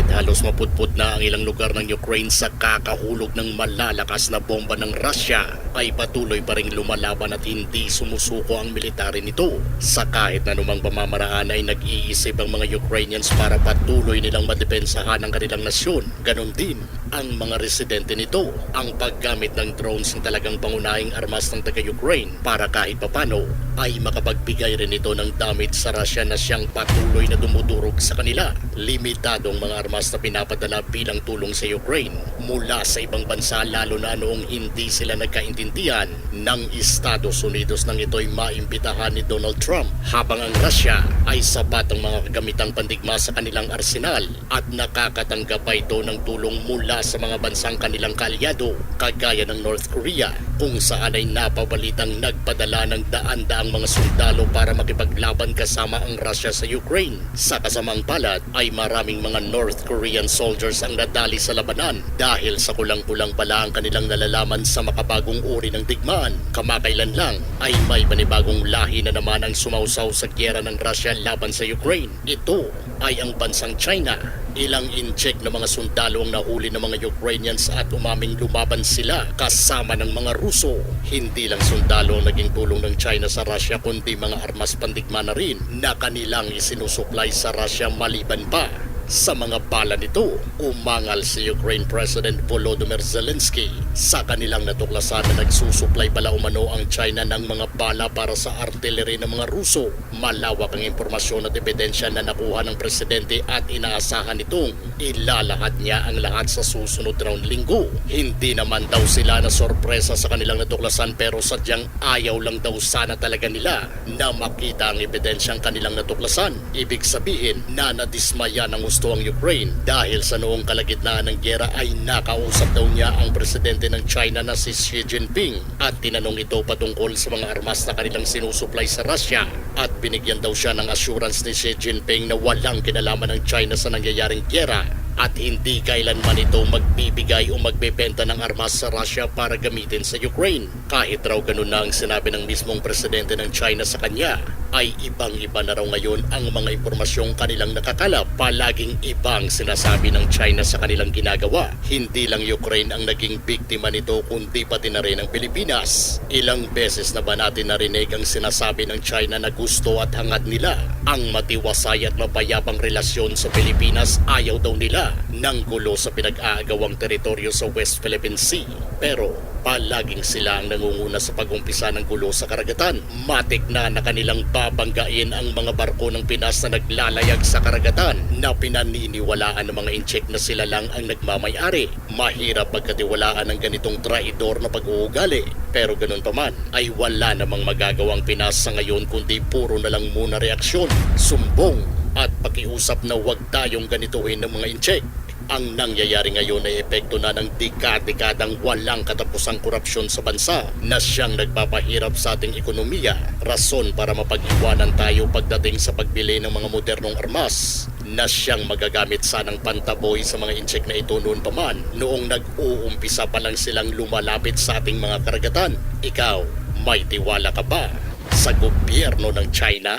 Kahit halos maputput na ang ilang lugar ng Ukraine sa kakahulog ng malalakas na bomba ng Russia, ay patuloy pa ring lumalaban at hindi sumusuko ang military nito. Sa kahit na numang pamamaraan ay nag-iisip ang mga Ukrainians para patuloy nilang madepensahan ang kanilang nasyon. Ganon din ang mga residente nito. Ang paggamit ng drones ng talagang pangunahing armas ng taga-Ukraine para kahit papano ay makapagbigay rin ito ng damage sa Russia na siyang patuloy na dumudurog sa kanila. Limitadong mga armas na pinapadala bilang tulong sa Ukraine. Mula sa ibang bansa lalo na noong hindi sila nagkaintindihan ng Estados Unidos nang ito'y maimbitahan ni Donald Trump habang ang Russia ay sapat ang mga kagamitang pandigma sa kanilang arsenal at nakakatanggap pa ito ng tulong mula sa mga bansang kanilang kaalyado kagaya ng North Korea kung saan ay napabalitang nagpadala ng daan-daang mga sundalo para makipaglaban kasama ang Russia sa Ukraine. Sa kasamang palad ay maraming mga North Korean soldiers ang nadali sa labanan dahil sa kulang-kulang pala ang kanilang nalalaman sa makabagong uri ng digmaan. Kamakailan lang ay may panibagong lahi na naman ang sumausaw sa gyera ng Russia laban sa Ukraine. Ito ay ang bansang China. Ilang incheck na mga sundalo ang nahuli ng mga Ukrainians at umaming lumaban sila kasama ng mga Ruso. Hindi lang sundalo ang naging tulong ng China sa Russia kundi mga armas pandigma na rin na kanilang isinusupply sa Russia maliban pa sa mga bala nito, umangal si Ukraine President Volodymyr Zelensky sa kanilang natuklasan na nagsusuplay pala umano ang China ng mga bala para sa artillery ng mga Ruso. Malawak ang impormasyon at ebidensya na nakuha ng presidente at inaasahan nitong ilalahad niya ang lahat sa susunod raw linggo. Hindi naman daw sila na sorpresa sa kanilang natuklasan pero sadyang ayaw lang daw sana talaga nila na makita ang ebidensyang kanilang natuklasan. Ibig sabihin na nadismaya ng gusto ang Ukraine dahil sa noong kalagitnaan ng gyera ay nakausap daw niya ang presidente ng China na si Xi Jinping at tinanong ito patungkol sa mga armas na kanilang sinusuplay sa Russia. At binigyan daw siya ng assurance ni Xi Jinping na walang kinalaman ng China sa nangyayaring gyera at hindi kailanman ito magbibigay o magbebenta ng armas sa Russia para gamitin sa Ukraine. Kahit raw ganun na ang sinabi ng mismong presidente ng China sa kanya, ay ibang-iba na raw ngayon ang mga impormasyong kanilang nakakalap. Palaging ibang sinasabi ng China sa kanilang ginagawa. Hindi lang Ukraine ang naging biktima nito kundi pati na rin ang Pilipinas. Ilang beses na ba natin narinig ang sinasabi ng China na gusto at hangad nila ang matiwasay at mapayapang relasyon sa Pilipinas ayaw daw nila ng gulo sa pinag-aagawang teritoryo sa West Philippine Sea. Pero palaging sila ang nangunguna sa pag-umpisa ng gulo sa karagatan. Matik na na kanilang babanggain ang mga barko ng Pinas na naglalayag sa karagatan na pinaniniwalaan ng mga incheck na sila lang ang nagmamayari. Mahirap pagkatiwalaan ng ganitong traidor na pag-uugali. Pero ganun pa man, ay wala namang magagawang Pinas sa ngayon kundi puro na lang muna reaksyon, sumbong at pakiusap na huwag tayong ganituhin ng mga incheck. Ang nangyayari ngayon ay epekto na ng dekad-dekadang walang katapusang korupsyon sa bansa na siyang nagpapahirap sa ating ekonomiya. Rason para mapag-iwanan tayo pagdating sa pagbili ng mga modernong armas na siyang magagamit sanang pantaboy sa mga incheck na ito noon pa man noong nag-uumpisa pa lang silang lumalapit sa ating mga karagatan. Ikaw, may tiwala ka ba sa gobyerno ng China?